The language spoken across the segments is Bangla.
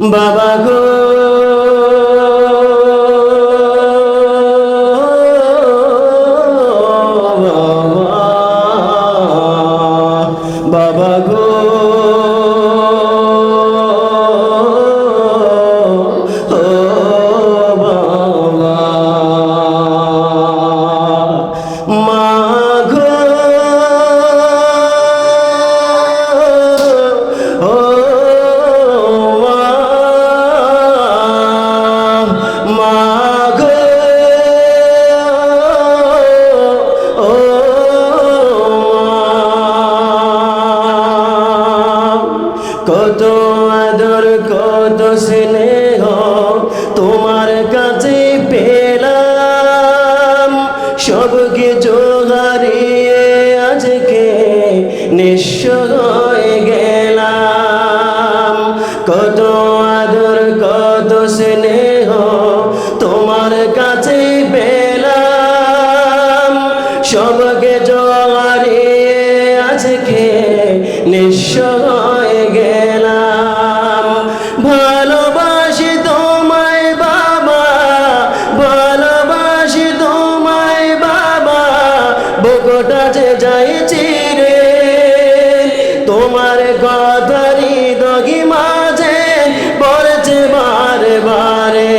বাবা গো। বাবা গো। কত আদর কত স্নেহ তোমার কাছে পেলাম। সব কিছু আজকে নিঃস্ব পেয়েছি রে। তোমার গদারি দগি মাঝে পড়েছে বারে বারে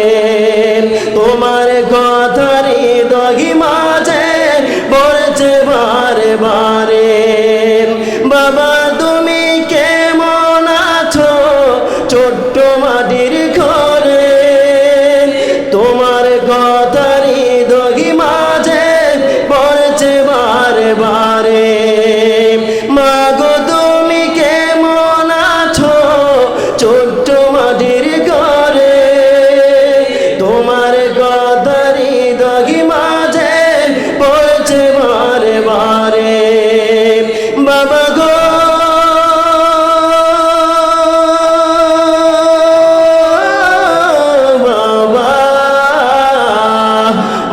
তোমার গদারি দগি মাঝে পড়েছে বারে বারে বাবা, তুমি কেমন আছো? ছোট্ট মাটির ঘর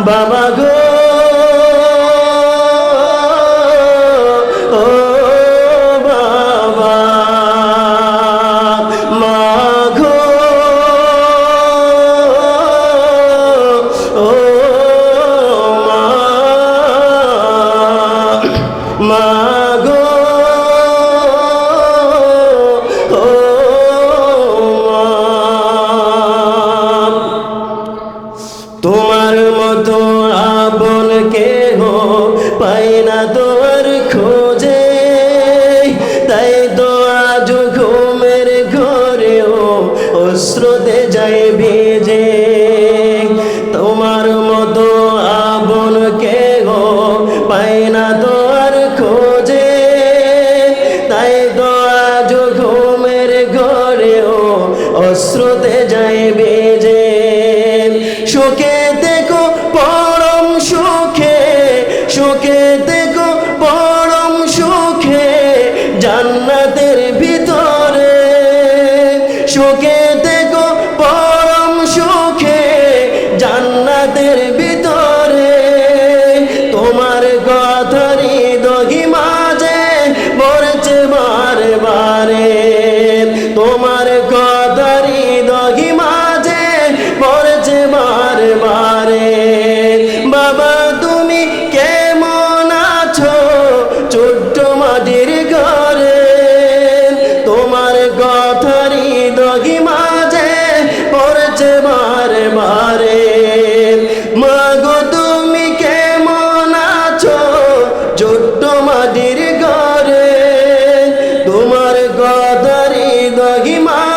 বাবা গো তোমার মতো আপন কেহ পাই না তো। দরবারে তোমার কদরি দহি মাঝে পড়েছে বারে বারে বাবা তুমি কে মহিমা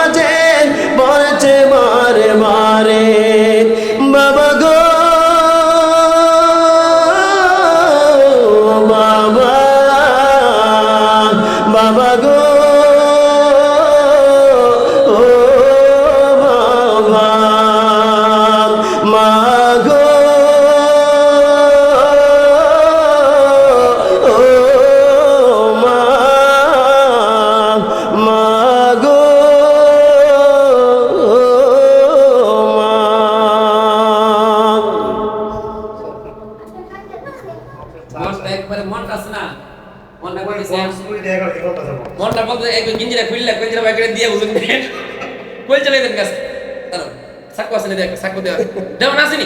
মনটা কইছে মনটা বলতে একজন গিঞ্জিরা খুললা গিঞ্জিরা বাইরে দিয়ে বুঝুন কই চলে দেন গাছ তারো সাকু আসেনি দেখ সাকু দেওয়া দেওয়া না আসেনি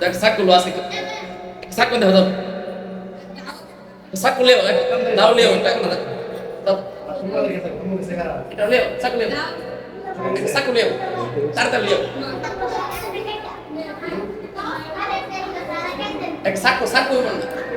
দেখ সাকু লো আসে সাকু দেওয়া দাও। সাকু লেও দাও লেও টাক না দাও। এটা লেও সাকু লেও। সাকু লেও। তাড়াতাড়ি লেও। এক সাকু